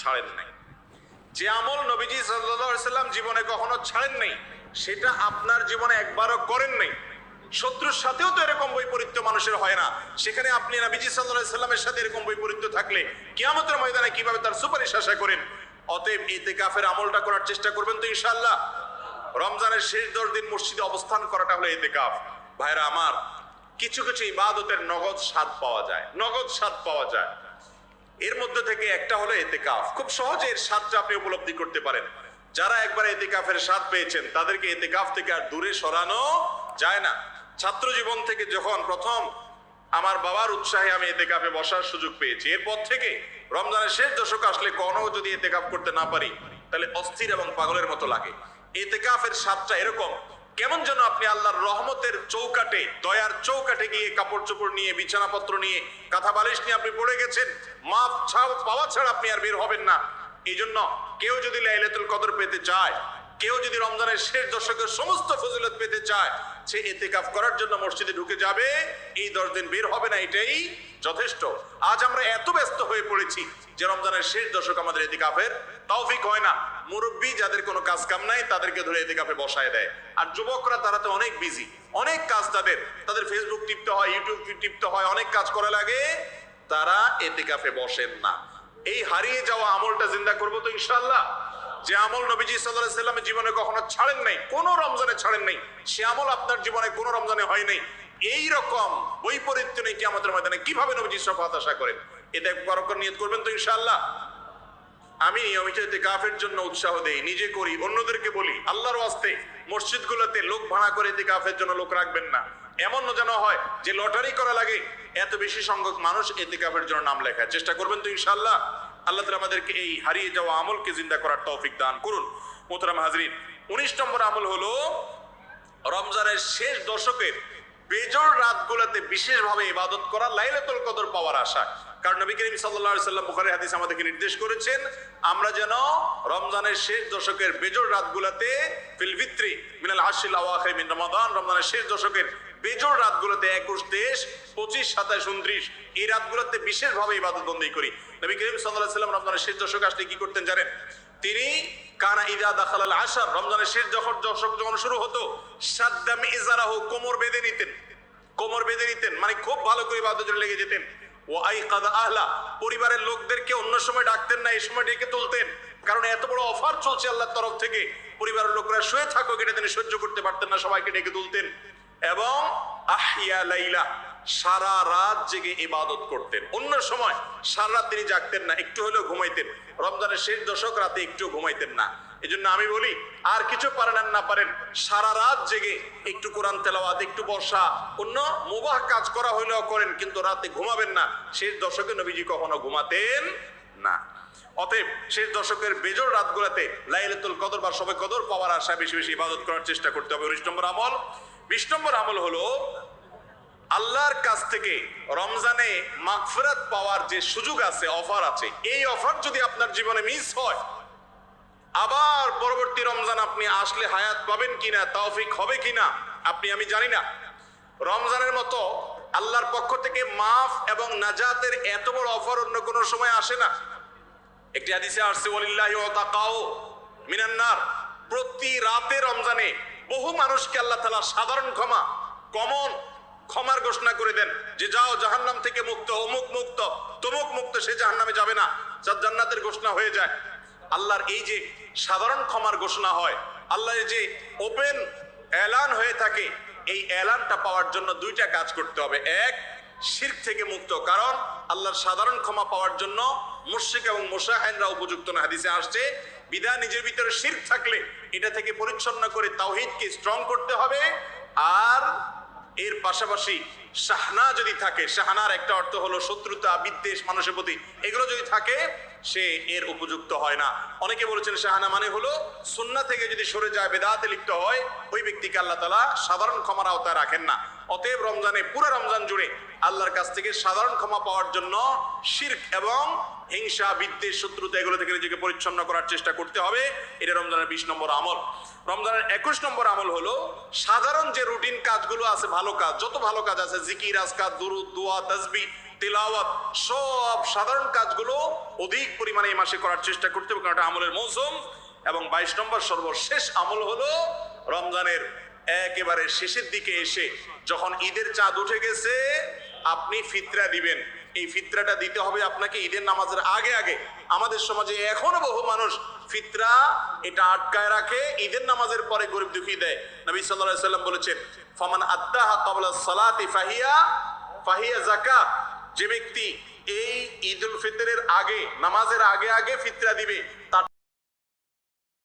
ছাড়েন নাই। যে আমল নবীজি সাল্লাম জীবনে কখনো ছাড়েন নাই, সেটা আপনার জীবনে একবারও করেন নাই। শত্রুর সাথেও তো এরকম বৈপরীত্য মানুষের হয় না। সেখানে আপনি নবীজি সাল্লাহ সাথে এরকম বৈপরীত্য থাকলে কিয়ামতের ময়দানে কীভাবে তার সুপারিশ আশা করেন? অতএব এতে কাফের আমলটা করার চেষ্টা করবেন তো ইনশাল্লাহ রমজানের শেষ দশ দিন মসজিদে অবস্থান করাটা হলো এতে কাফ ভাইরা আমার, কিছু কিছু ইবাদতের নগদ স্বাদ পাওয়া যায়, নগদ স্বাদ পাওয়া যায়। এর মধ্যে থেকে একটা হলো এতেকাফ। খুব সহজে এর স্বাদটা আপনি উপলব্ধি করতে পারেন। যারা একবার এতেকাফের স্বাদ পেয়েছেন, তাদেরকে এতেকাফ থেকে আর দূরে সরানো যায় না। ছাত্র জীবন থেকে যখন প্রথম আমার বাবার উৎসাহে আমি এতেকাফে বসার সুযোগ পেয়েছি, এরপর থেকে রমজানের শেষ দশক আসলে কোনো যদি এতেকাফ করতে না পারি, তাহলে অস্থির এবং পাগলের মতো লাগে। এতেকাফের স্বাদটা এরকম কেমন যেন আপনি আল্লাহর রহমতের চৌকাটে, দয়ার চৌকাটে গিয়ে কাপড় চোপড় নিয়ে, বিছানাপত্র নিয়ে কাঁথা বালিশ নিয়ে আপনি পড়ে গেছেন মাপ ছাড় পাওয়া ছাড়া আপনি আর বের হবেন না। এই জন্য কেউ যদি লাইলাতুল কদর পেতে চায় কেউ যদি রমজানের শেষ দশকের সমস্ত ফজিলত পেতে চায়, সে এতেকাফ করার জন্য মসজিদে ঢুকে যাবে। এই দশ দিন বের হবে না এটাই যথেষ্ট। আজ আমরা এত ব্যস্ত হয়ে পড়েছি যে রমজানের শেষ দশক আমাদের এতেকাফের তৌফিক হয় না। মুরব্বী যাদের কোনো কাজ কাম নাই, তাদেরকে ধরে এতেকাফে বসায় দেয়। আর যুবকরা, তারা তো অনেক বিজি অনেক কাজ তাদের। তাদের ফেসবুক টিপতে হয় ইউটিউব টিপতে হয়, অনেক কাজ করা লাগে। তারা এতেকাফে বসেন না। এই হারিয়ে যাওয়া আমলটা জিন্দা করব তো ইনশাল্লাহ যে আমল নবীজি সাল্লাহ সাল্লামের জীবনে কখনো ছাড়েন নাই, কোনো রমজানে ছাড়েন নাই, সে আমল আপনার জীবনে কোনো রমজানে হয় নাই। এই রকম বৈপরীত্য নেই কি আমাদের ময়দানে কীভাবে নবীজি সফাত আশা করেন? এটা পরক্ষণ নিয়ত করবেন তো ইনশাআল্লাহ। আমি নিয়মিত কাফের জন্য উৎসাহ দেই, নিজে করি, অন্যদেরকে বলি, আল্লাহর ওয়াস্তে মসজিদগুলোতে লোক ভাড়া করে কাফের জন্য লোক রাখবেন না। এমন যেন হয় যে লটারি করা লাগে, এত বেশি সংখ্যক মানুষ এতে কাফের জন্য নাম লেখায়। চেষ্টা করবেন তো ইনশাআল্লাহ। আল্লাহ তালা আমাদেরকে এই হারিয়ে যাওয়া আমলকে জিন্দা করার তৌফিক দান করুন। মোহতারাম হাজরিন, উনিশ নম্বর আমল হলো রমজানের শেষ দশকের বেজর রাতগুলোতে বিশেষভাবে ইবাদত করা, লাইলাতুল কদর পাওয়ার আশা। কারণ নবী করিম আলাইহি সাল্লাম বুখারী হাদিস আমাদেরকে নির্দেশ করেছেন, আমরা যেন রমজানের শেষ দশকের বেজর রাতগুলোতে ফিল ভিত্রি মিনাল আশিল আওয়াখির মিন রমাদান, রমজানের শেষ দশকের বেজর রাতগুলোতে একুশ, তেইশ, পঁচিশ সাতাশ উনত্রিশ, এই রাতগুলোতে বিশেষভাবে ইবাদত বন্দী করি। নবী করিম আলাইহি সাল্লাম রমজানের শেষ দশক আসলে কি করতেন জানেন? তিনি কানা ইদা দাখাল আশার, রমজানের শেষ যখন দশক যখন শুরু হতো, সাদ্দাম ইজারাহু, কোমর বেঁধে নিতেন। কোমর বেঁধে নিতেন মানে খুব ভালো করে ইবাদতে লেগে যেতেন। ও আই কাদা আহলা, পরিবারের লোকদেরকে অন্য সময় ডাকতেন না, এই সময় ডেকে তুলতেন। কারণ এত বড় অফার চলছে আল্লাহর তরফ থেকে, পরিবারের লোকরা শুয়ে থাকুক, এটা তিনি সহ্য করতে পারতেন না, সবাইকে ডেকে তুলতেন। এবং আহিয়া লাইলা, সারা রাত জেগে ইবাদত করতেন। অন্য সময় সারা রাত তিনি জাগতেন না, একটু হলেও ঘুমাইতেন। রমজানের শেষ দশক রাতে একটু ঘুমাইতেন না। এই জন্য আমি বলি, আর কিছু পারেন আর না পারেন, সারা রাত জেগে একটু কোরআন তেলাওয়াত, একটু বর্ষা, অন্য মুবাহ কাজ করা হইলেও করেন, কিন্তু রাতে ঘুমাবেন না। শেষ দশকে নবীজি কখনো ঘুমাতেন না। অতএব শেষ দশকের বেজর রাতগুলোতে লাইলাতুল কদর বা সবে কদর পাওয়ার আশায় বেশি বেশি ইবাদত করার চেষ্টা করতে হবে। উনিশ নম্বর আমল। বিশ নম্বর আমল হলো আল্লাহর কাছ থেকে রমজানে মাগফিরাত পাওয়ার যে সুযোগ আছে, অফার আছে, এই অফার যদি আপনার জীবনে মিস হয়, আবার পরবর্তী রমজান আপনি আসলে হায়াত পাবেন কিনা, তৌফিক হবে কিনা, আপনি, আমি জানি না। রমজানের মতো আল্লাহর পক্ষ থেকে মাফ এবং নাজাতের এত বড় অফার অন্য কোনো সময় আসে না। একটি হাদিসে আসছে, ওয়ালিল্লাহি ওয়া তাকাও মিনান্নার প্রতি রাতে রমজানে বহু মানুষকে আল্লাহ তাআলা সাধারণ ক্ষমা কমন ক্ষমার ঘোষণা করে দেন যে, যাও জাহান্নাম থেকে মুক্ত অমুক মুক্ত, তমুক মুক্ত, সে জাহান্নামে যাবে না, যার জান্নাতের ঘোষণা হয়ে যায়। আল্লাহর এই যে সাধারণ ক্ষমার ঘোষণা হয়, আল্লাহর যে ওপেন এলান হয়ে থাকে, এই এলানটা পাওয়ার জন্য দুইটা কাজ করতে হবে। এক শির্ক থেকে মুক্ত। কারণ আল্লাহর সাধারণ ক্ষমা পাওয়ার জন্য মুর্শিক এবং মোশাহাইনরা উপযুক্ত না। হাদিসে আসছে বিদায় নিজের ভিতরে শির্ক থাকলে এটা থেকে পরিচ্ছন্ন করে তাওহিদকে স্ট্রং করতে হবে। আর এর পাশাপাশি শাহনা যদি থাকে, শাহনার একটা অর্থ হলো শত্রুতা, বিদ্বেষ, মানুষের প্রতি। এগুলো যদি থাকে সে এর উপযুক্ত হয় না। অনেকে বলেছেন শাহানা মানে হলো সুন্না থেকে যদি সরে যায়, বেদাতে লিপ্ত হয়, ওই ব্যক্তিকে আল্লাহ তালা সাধারণ ক্ষমার আওতায় রাখেন না। অতএব রমজানে, পুরো রমজান জুড়ে আল্লাহর কাছ থেকে সাধারণ ক্ষমা পাওয়ার জন্য শির্ক এবং হিংসা, বিদ্বেষ, শত্রুতা এগুলো থেকে নিজেকে পরিচ্ছন্ন করার চেষ্টা করতে হবে। এটা রমজানের বিশ নম্বর আমল। রমজানের একুশ নম্বর আমল হলো সাধারণ যে রুটিন কাজগুলো আছে, ভালো কাজ, যত ভালো কাজ আছে, জিকির, আজকার, দুরুদ, দোয়া তাসবি তিলাওয়াত, সব সাধারণ কাজগুলো অধিক পরিমাণে এই মাসে করার চেষ্টা করতে হবে, কারণ এটা আমলের মৌসুম। এবং বাইশ নম্বর সর্বশেষ আমল হলো রমজানের একেবারে শেষের দিকে এসে যখন ঈদের চাঁদ উঠে গেছে, আপনি ফিতরা দিবেন। এই ফিতরাটা দিতে হবে আপনাকে ঈদের নামাজের আগে আগে। আমাদের সমাজে এখনও বহু মানুষ ফিতরা, এটা আটকায় রাখে, ঈদের নামাজের পরে গরিব দুঃখী দেয়। নবী আলাইহি সাল্লাম বলেছেন, ফামান আদ্দাহা ক্বাবলা সালাতি ফাহিয়া ফাহিয়া যাকাত। যে ব্যক্তি এই ঈদ উল ফিতরের আগে নামাজের আগে আগে ফিতরা দিবে তার